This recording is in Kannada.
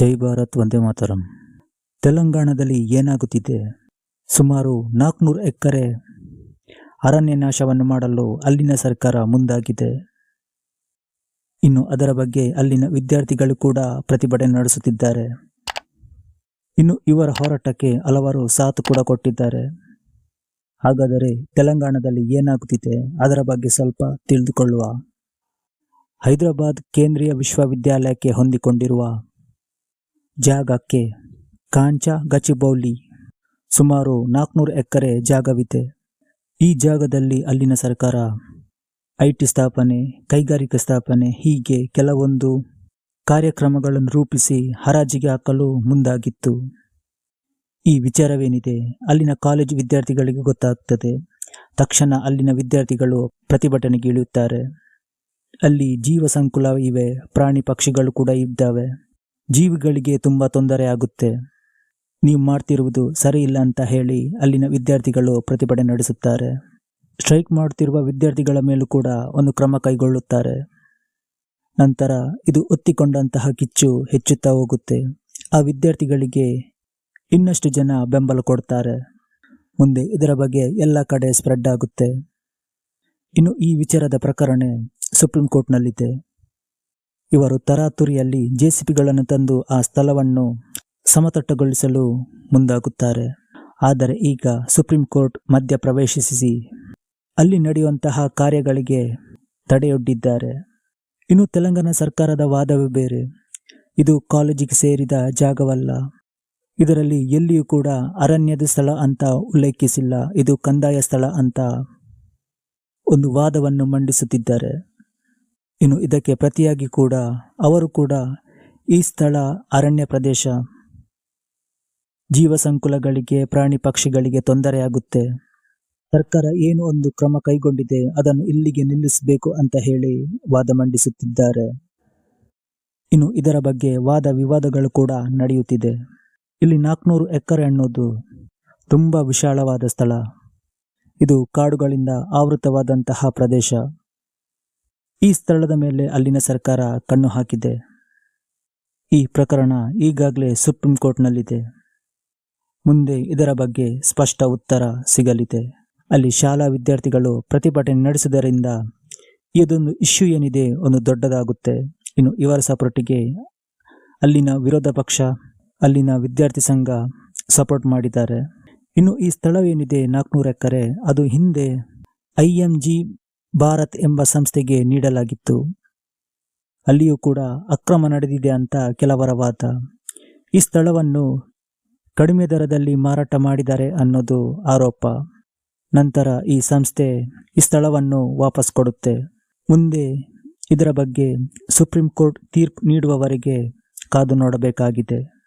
ಜೈ ಭಾರತ್ ವಂದೇ ಮಾತರಂ. ತೆಲಂಗಾಣದಲ್ಲಿ ಏನಾಗುತ್ತಿದೆ? ಸುಮಾರು ನಾಲ್ಕುನೂರು ಎಕರೆ ಅರಣ್ಯ ನಾಶವನ್ನು ಮಾಡಲು ಅಲ್ಲಿನ ಸರ್ಕಾರ ಮುಂದಾಗಿದೆ. ಇನ್ನು ಅದರ ಬಗ್ಗೆ ಅಲ್ಲಿನ ವಿದ್ಯಾರ್ಥಿಗಳು ಕೂಡ ಪ್ರತಿಭಟನೆ ನಡೆಸುತ್ತಿದ್ದಾರೆ. ಇನ್ನು ಇವರ ಹೋರಾಟಕ್ಕೆ ಹಲವಾರು ಸಾಥ್ ಕೂಡ ಕೊಟ್ಟಿದ್ದಾರೆ. ಹಾಗಾದರೆ ತೆಲಂಗಾಣದಲ್ಲಿ ಏನಾಗುತ್ತಿದೆ? ಅದರ ಬಗ್ಗೆ ಸ್ವಲ್ಪ ತಿಳಿದುಕೊಳ್ಳುವ. ಹೈದರಾಬಾದ್ ಕೇಂದ್ರೀಯ ವಿಶ್ವವಿದ್ಯಾಲಯಕ್ಕೆ ಹೊಂದಿಕೊಂಡಿರುವ ಜಾಗಕ್ಕೆ ಕಾಂಚ ಗಚಿಬೌಲಿ ಸುಮಾರು ನಾಲ್ಕುನೂರು ಎಕರೆ ಜಾಗವಿದೆ. ಈ ಜಾಗದಲ್ಲಿ ಅಲ್ಲಿನ ಸರ್ಕಾರ ಐ ಟಿ ಸ್ಥಾಪನೆ, ಕೈಗಾರಿಕೆ ಸ್ಥಾಪನೆ ಹೀಗೆ ಕೆಲವೊಂದು ಕಾರ್ಯಕ್ರಮಗಳನ್ನು ರೂಪಿಸಿ ಹರಾಜಿಗೆ ಹಾಕಲು ಮುಂದಾಗಿತ್ತು. ಈ ವಿಚಾರವೇನಿದೆ? ಅಲ್ಲಿನ ಕಾಲೇಜು ವಿದ್ಯಾರ್ಥಿಗಳಿಗೆ ಗೊತ್ತಾಗ್ತದೆ. ತಕ್ಷಣ ಅಲ್ಲಿನ ವಿದ್ಯಾರ್ಥಿಗಳು ಪ್ರತಿಭಟನೆಗೆ ಇಳಿಯುತ್ತಾರೆ. ಅಲ್ಲಿ ಜೀವ ಸಂಕುಲ ಇವೆ, ಪ್ರಾಣಿ ಪಕ್ಷಿಗಳು ಕೂಡ ಇದ್ದಾವೆ. ಜೀವಿಗಳಿಗೆ ತುಂಬ ತೊಂದರೆ ಆಗುತ್ತೆ. ನೀವು ಮಾಡ್ತಿರುವುದು ಸರಿ ಇಲ್ಲ ಅಂತ ಹೇಳಿ ಅಲ್ಲಿನ ವಿದ್ಯಾರ್ಥಿಗಳು ಪ್ರತಿಭಟನೆ ನಡೆಸುತ್ತಾರೆ. ಸ್ಟ್ರೈಕ್ ಮಾಡುತ್ತಿರುವ ವಿದ್ಯಾರ್ಥಿಗಳ ಮೇಲೂ ಕೂಡ ಒಂದು ಕ್ರಮ ಕೈಗೊಳ್ಳುತ್ತಾರೆ. ನಂತರ ಇದು ಒತ್ತಿಕೊಂಡಂತಹ ಕಿಚ್ಚು ಹೆಚ್ಚುತ್ತಾ ಹೋಗುತ್ತೆ. ಆ ವಿದ್ಯಾರ್ಥಿಗಳಿಗೆ ಇನ್ನಷ್ಟು ಜನ ಬೆಂಬಲ ಕೊಡ್ತಾರೆ. ಮುಂದೆ ಇದರ ಬಗ್ಗೆ ಎಲ್ಲ ಕಡೆ ಸ್ಪ್ರೆಡ್ ಆಗುತ್ತೆ. ಇನ್ನು ಈ ವಿಚಾರದ ಪ್ರಕರಣ ಸುಪ್ರೀಂ ಕೋರ್ಟ್ನಲ್ಲಿದೆ. ಇವರು ತರಾತುರಿಯಲ್ಲಿ ಜೆಸಿಪಿಗಳನ್ನು ತಂದು ಆ ಸ್ಥಳವನ್ನು ಸಮತಟ್ಟುಗೊಳಿಸಲು ಮುಂದಾಗುತ್ತಾರೆ. ಆದರೆ ಈಗ ಸುಪ್ರೀಂ ಕೋರ್ಟ್ ಮಧ್ಯ ಪ್ರವೇಶಿಸಿ ಅಲ್ಲಿ ನಡೆಯುವಂತಹ ಕಾರ್ಯಗಳಿಗೆ ತಡೆಯೊಡ್ಡಿದ್ದಾರೆ. ಇನ್ನು ತೆಲಂಗಾಣ ಸರ್ಕಾರದ ವಾದವೇ ಬೇರೆ. ಇದು ಕಾಲೇಜಿಗೆ ಸೇರಿದ ಜಾಗವಲ್ಲ. ಇದರಲ್ಲಿ ಎಲ್ಲಿಯೂ ಕೂಡ ಅರಣ್ಯದ ಸ್ಥಳ ಅಂತ ಉಲ್ಲೇಖಿಸಿಲ್ಲ. ಇದು ಕಂದಾಯ ಸ್ಥಳ ಅಂತ ಒಂದು ವಾದವನ್ನು ಮಂಡಿಸುತ್ತಿದ್ದಾರೆ. ಇನ್ನು ಇದಕ್ಕೆ ಪ್ರತಿಯಾಗಿ ಕೂಡ ಅವರು ಕೂಡ ಈ ಸ್ಥಳ ಅರಣ್ಯ ಪ್ರದೇಶ ಜೀವ ಸಂಕುಲಗಳಿಗೆ ಪ್ರಾಣಿ ಪಕ್ಷಿಗಳಿಗೆ ತೊಂದರೆಯಾಗುತ್ತೆ. ಸರ್ಕಾರ ಏನು ಒಂದು ಕ್ರಮ ಕೈಗೊಂಡಿದೆ, ಅದನ್ನು ಇಲ್ಲಿಗೆ ನಿಲ್ಲಿಸಬೇಕು ಅಂತ ಹೇಳಿ ವಾದ ಮಂಡಿಸುತ್ತಿದ್ದಾರೆ. ಇನ್ನು ಇದರ ಬಗ್ಗೆ ವಾದ ವಿವಾದಗಳು ಕೂಡ ನಡೆಯುತ್ತಿದೆ. ಇಲ್ಲಿ ನಾಲ್ಕುನೂರು ಎಕರೆ ಅನ್ನೋದು ತುಂಬ ವಿಶಾಲವಾದ ಸ್ಥಳ. ಇದು ಕಾಡುಗಳಿಂದ ಆವೃತವಾದಂತಹ ಪ್ರದೇಶ. ಈ ಸ್ಥಳದ ಮೇಲೆ ಅಲ್ಲಿನ ಸರ್ಕಾರ ಕಣ್ಣು ಹಾಕಿದೆ. ಈ ಪ್ರಕರಣ ಈಗಾಗಲೇ ಸುಪ್ರೀಂ ಕೋರ್ಟ್ನಲ್ಲಿದೆ. ಮುಂದೆ ಇದರ ಬಗ್ಗೆ ಸ್ಪಷ್ಟ ಉತ್ತರ ಸಿಗಲಿದೆ. ಅಲ್ಲಿ ಶಾಲಾ ವಿದ್ಯಾರ್ಥಿಗಳು ಪ್ರತಿಭಟನೆ ನಡೆಸುವುದರಿಂದ ಇದೊಂದು ಇಶ್ಯೂ ಏನಿದೆ ಒಂದು ದೊಡ್ಡದಾಗುತ್ತೆ. ಇನ್ನು ಇವರ ಸಪೋರ್ಟಿಗೆ ಅಲ್ಲಿನ ವಿರೋಧ ಪಕ್ಷ, ಅಲ್ಲಿನ ವಿದ್ಯಾರ್ಥಿ ಸಂಘ ಸಪೋರ್ಟ್ ಮಾಡಿದ್ದಾರೆ. ಇನ್ನು ಈ ಸ್ಥಳವೇನಿದೆ ನಾಲ್ಕುನೂರು ಎಕರೆ, ಅದು ಹಿಂದೆ ಐ ಎಂ ಜಿ ಭಾರತ್ ಎಂಬ ಸಂಸ್ಥೆಗೆ ನೀಡಲಾಗಿತ್ತು. ಅಲ್ಲಿಯೂ ಕೂಡ ಅಕ್ರಮ ನಡೆದಿದೆ ಅಂತ ಕೆಲವರ ವಾದ. ಈ ಸ್ಥಳವನ್ನು ಕಡಿಮೆ ದರದಲ್ಲಿ ಮಾರಾಟ ಮಾಡಿದ್ದಾರೆ ಅನ್ನೋದು ಆರೋಪ. ನಂತರ ಈ ಸಂಸ್ಥೆ ಈ ಸ್ಥಳವನ್ನು ವಾಪಸ್ ಕೊಡುತ್ತೆ. ಮುಂದೆ ಇದರ ಬಗ್ಗೆ ಸುಪ್ರೀಂ ಕೋರ್ಟ್ ತೀರ್ಪು ನೀಡುವವರೆಗೆ ಕಾದು ನೋಡಬೇಕಾಗಿದೆ.